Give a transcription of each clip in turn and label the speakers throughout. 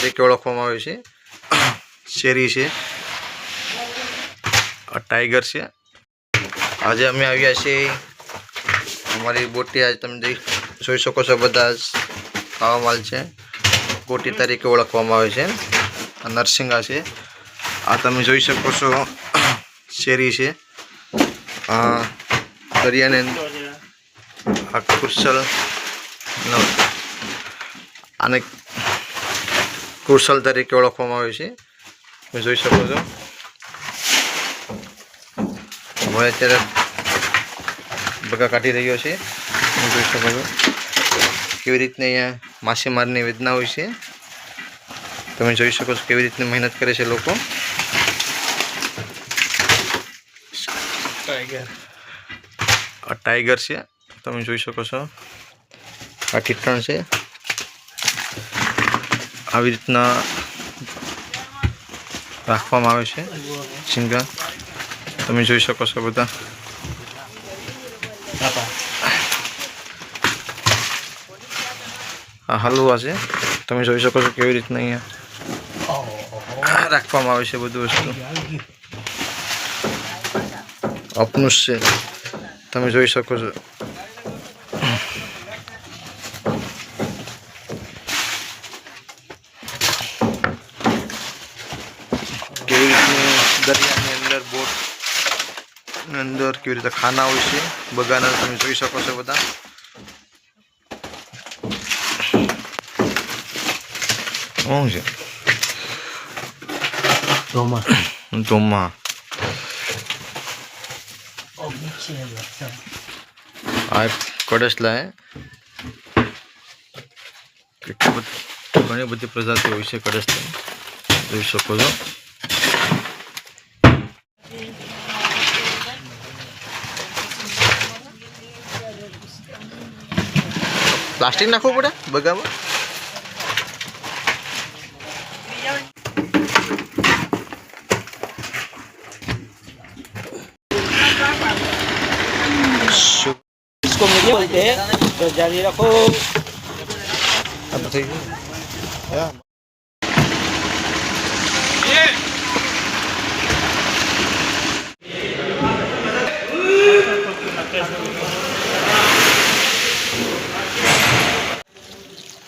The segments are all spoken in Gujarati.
Speaker 1: તરીકે ઓળખવામાં આવે છે. શેરી છે. આ ટાઈગર છે. આજે અમે આવ્યા છીએ. અમારી બોટી આજે તમે જોઈ શકો છો બધા ખાવા માલ છે. બોટી તરીકે ઓળખવામાં આવે છે. આ નરસિંગા છે. આ તમે જોઈ શકો છો. શેરી છે. આ દરિયાને આ ખુરસલ આને કુશલ તરીકે ઓળખવામાં આવે છે. તમે જોઈ શકો છો. હવે અત્યારે બગા કાઢી રહ્યો છે. તમે જોઈ શકો છો. કેવી રીતની અહીંયા માછીમારની વેદના હોય છે. તમે જોઈ શકો છો કેવી રીતની મહેનત કરે છે લોકો. ટાઈગર આ ટાઈગર છે. તમે જોઈ શકો છો. આ ઠીટણ છે. આવી રીતના રાખવામાં આવે છે સિંગા. તમે જોઈ શકો છો બધા. આ હલવા છે. તમે જોઈ શકો છો કેવી રીતના અહીંયા રાખવામાં આવે છે બધું વસ્તુ. અપનુસ છે. તમે જોઈ શકો છો કેવી રીતની દરિયાની અંદર બોટ અંદર કેવી રીતે ખાના હોય છે બગાના તમે જોઈ શકો છો બધા શું છે
Speaker 2: Toma.
Speaker 1: ધોમાં
Speaker 2: Oh, biche,
Speaker 1: આ એક કડસલા હે કેટલી બધી ઘણી બધી પ્રજાતિઓ હોય છે કડસલા જોઈ શકો છો પ્લાસ્ટિક નાખવું પડે બગામાં શું
Speaker 2: इसको मीडियम बोलते हैं तो जारी रखो
Speaker 1: આ તો થઈ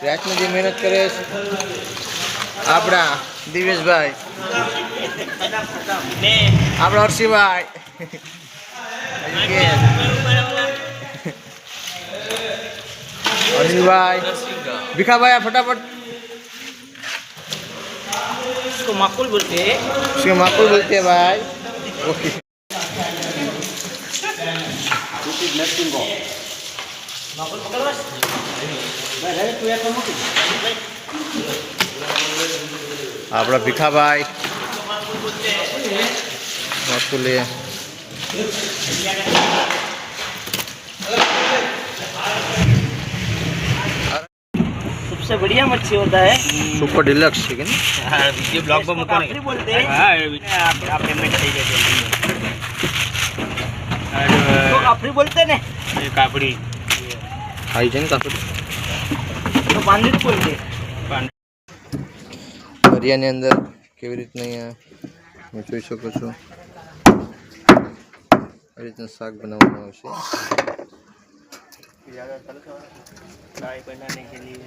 Speaker 1: રાતની જે મહેનત કરે છે આપણા દિવેશભાઈ આપણા હર્ષિભાઈ અનિલભાઈ ભીખાભાઈ આ ફટાફટ
Speaker 2: इसको माकुल बोलते हैं
Speaker 1: શું માકુલ બોલતે હે ભાઈ ઓકે
Speaker 2: माकुल पकड़ बस भाई तू या तो मुझे
Speaker 1: આપણા ભીખાભાઈ માકુલે
Speaker 2: सबसे बढ़िया मच्छी होता है
Speaker 1: સુપર ડિલક્સ છે કે નહીં
Speaker 2: ये ब्लॉग पर मुकने काफरी बोलते हैं आप आप पेमेंट दे देते हैं तो काफरी बोलते हैं ना
Speaker 3: કાપડી
Speaker 1: ખાઈ દરિયાની અંદર કેવી રીતના અહીંયા તમે જોઈ શકો છો આવી રીતના શાક બનાવવામાં આવશે
Speaker 2: फ्राई बनाने के लिए